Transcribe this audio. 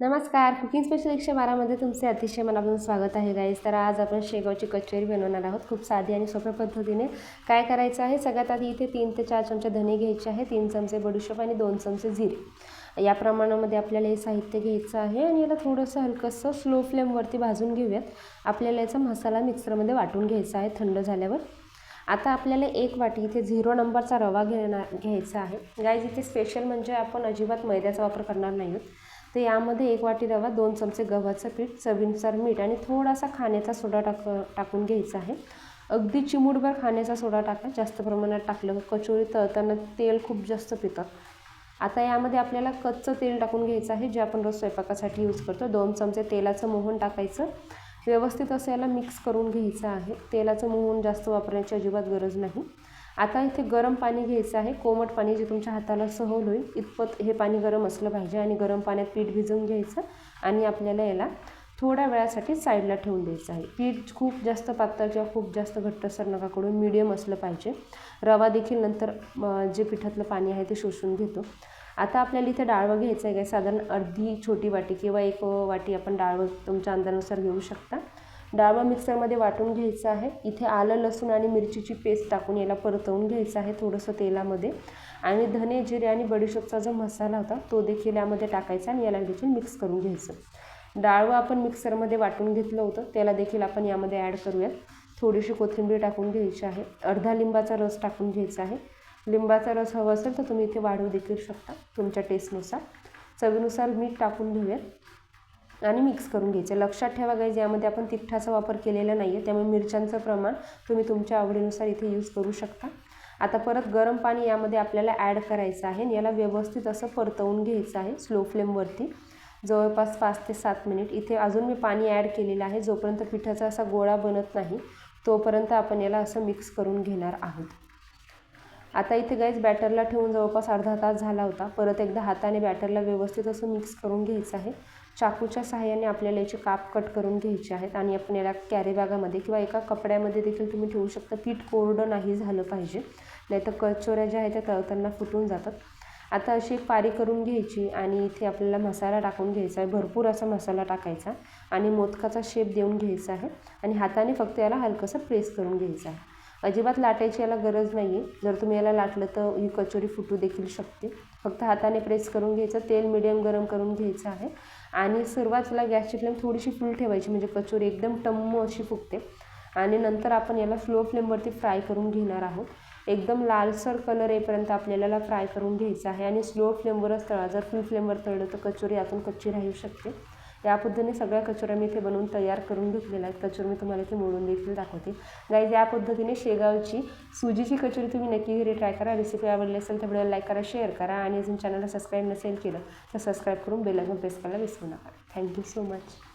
नमस्कार. Cooking special एकशे बारामध्ये तुमचे अतिशय मनापासून स्वागत आहे गाईज तर आज आपण शेगावची कचोरी बनवणार आहोत. खूप साधी आणि सोप्या पद्धतीने काय करायचं आहे? सगळ्यात आधी इथे तीन ते चार चमचे धने घ्यायचे आहे तीन चमचे बडीशोप आणि दोन चमचे जिरे. या प्रमाणामध्ये आपल्याला हे साहित्य घ्यायचं आहे आणि याला थोडंसं हलकंसं स्लो फ्लेमवरती भाजून घेऊयात. आपल्याला याचा मसाला मिक्सरमध्ये वाटून घ्यायचा आहे थंड झाल्यावर. आता आपल्याला एक वाटी इथे झिरो नंबरचा रवा घेणार घ्यायचा आहे. गाईज इथे स्पेशल म्हणजे आपण अजिबात मैद्याचा वापर करणार नाही आहोत. तर यामध्ये एक वाटी रवा दोन चमचे गव्हाचं पीठ चवीनुसार मीठ आणि थोडासा खाण्याचा सोडा टाक टाकून घ्यायचा आहे. अगदी चिमूटभर खाण्याचा सोडा टाका जास्त प्रमाणात टाकलं कचोरी तळताना तेल खूप जास्त पितं. आता यामध्ये आपल्याला कच्चं तेल टाकून घ्यायचं आहे जे आपण रोज स्वयंपाकासाठी यूज करतो. दोन चमचे तेलाचं मोहन टाकायचं. व्यवस्थित असं याला मिक्स करून घ्यायचं आहे. तेलाचं मोहन जास्त वापरण्याची अजिबात गरज नाही. आता इथे गरम पाणी घ्यायचं आहे. कोमट पाणी जे तुमच्या हाताला सहल होईल इतपत हे पाणी गरम असलं पाहिजे आणि गरम पाण्यात पीठ भिजवून घ्यायचं आणि आपल्याला याला थोड्या वेळासाठी साईडला ठेवून द्यायचं आहे. पीठ खूप जास्त पातळ किंवा खूप जास्त घट्टसर नका करून मिडियम असलं पाहिजे. रवा देखील नंतर जे पिठातलं पाणी आहे ते शोषून घेतो. आता आपल्याला इथे डाळवं घ्यायचं आहे. काय साधारण अर्धी छोटी वाटी किंवा एक वाटी आपण डाळवं तुमच्या अंदानुसार घेऊ शकता. डाळवा मिक्सरमध्ये वाटून घ्यायचं आहे. इथे आलं लसूण आणि मिरचीची पेस्ट टाकून याला परतवून घ्यायचं आहे थोडंसं तेलामध्ये. आणि धने जिरे आणि बडीशोपचा जो मसाला होता तो देखील यामध्ये टाकायचा आणि याला देखील मिक्स करून घ्यायचं. डाळवं आपण मिक्सरमध्ये वाटून घेतलं होतं त्याला देखील आपण यामध्ये ॲड करूयात. थोडीशी कोथिंबीर टाकून घ्यायची आहे. अर्धा लिंबाचा रस टाकून घ्यायचा आहे. लिंबाचा रस हवा असेल तर तुम्ही इथे वाढवू देखील शकता तुमच्या टेस्टनुसार चवीनुसार मीठ टाकून घेऊयात. आणि मिक्स करून घ्यायचं. लक्षात ठेवा गाईज यामध्ये आपण तिखटाचा वापर केलेला नाही आहे त्यामुळे मिरच्यांचं प्रमाण तुम्ही तुमच्या आवडीनुसार इथे यूज करू शकता. आता परत गरम पाणी यामध्ये आपल्याला ॲड करायचं आहे. आणि याला व्यवस्थित असं परतवून घ्यायचं आहे स्लो फ्लेमवरती जवळपास पाच ते सात मिनिट इथे अजून मी पाणी ॲड केलेलं आहे. जोपर्यंत पिठाचा असा गोळा बनत नाही तोपर्यंत आपण याला असं मिक्स करून घेणार आहोत. आता इथे गाईज बॅटरला ठेवून जवळपास अर्धा तास झाला होता. परत एकदा हाताने बॅटरला व्यवस्थित असं मिक्स करून घ्यायचं आहे. चाकूच्या सहाय्याने आपल्याला याचे काप कट करून घ्यायचे आहेत आणि आपण याला कॅरी बॅगामध्ये किंवा एका कपड्यामध्ये देखील तुम्ही ठेवू शकता. पीठ कोरडं नाही झालं पाहिजे. नाहीतर कचोऱ्या ज्या आहेत त्या तळताना फुटून जातात. आता अशी एक पारी करून घ्यायची आणि इथे आपल्याला मसाला टाकून घ्यायचा आहे. भरपूर असा मसाला टाकायचा आणि मोदकाचा शेप देऊन घ्यायचा आहे. आणि हाताने फक्त याला हलकंसं प्रेस करून घ्यायचं आहे. अजिबात लाटायची याला गरज नाही आहे जर तुम्ही याला लाटलं तर ही कचोरी फुटू देखील शकते. फक्त हाताने प्रेस करून घ्यायचं तेल मिडियम गरम करून घ्यायचं आहे. आणि सुरुवातीला गॅसची फ्लेम थोडीशी फुल ठेवायची म्हणजे कचोरी एकदम टम्म अशी फुगते आणि नंतर आपण याला स्लो फ्लेमवरती फ्राय करून घेणार आहोत. एकदम लालसर कलर येईपर्यंत आपल्याला फ्राय करून घ्यायचं आहे. आणि स्लो फ्लेमवरच तळा. जर फुल फ्लेमवर तळलं तर कचोरी आतून कच्ची राहू शकते. या पद्धतीने सगळ्या कचोऱ्या मी इथे बनवून तयार करून घेतलेल्या आहेत कचोरी मी तुम्हाला इथे मोडून देखील दाखवते. गाईज या पद्धतीने शेगावची सुजीची कचोरी तुम्ही नक्की घरी ट्राय करा. रेसिपी आवडली असेल तर व्हिडिओला लाईक करा शेअर करा आणि अजून चॅनलला सबस्क्राईब नसेल केलं तर सबस्क्राईब करून बेल प्रेस करायला विसरू नका. Thank you so much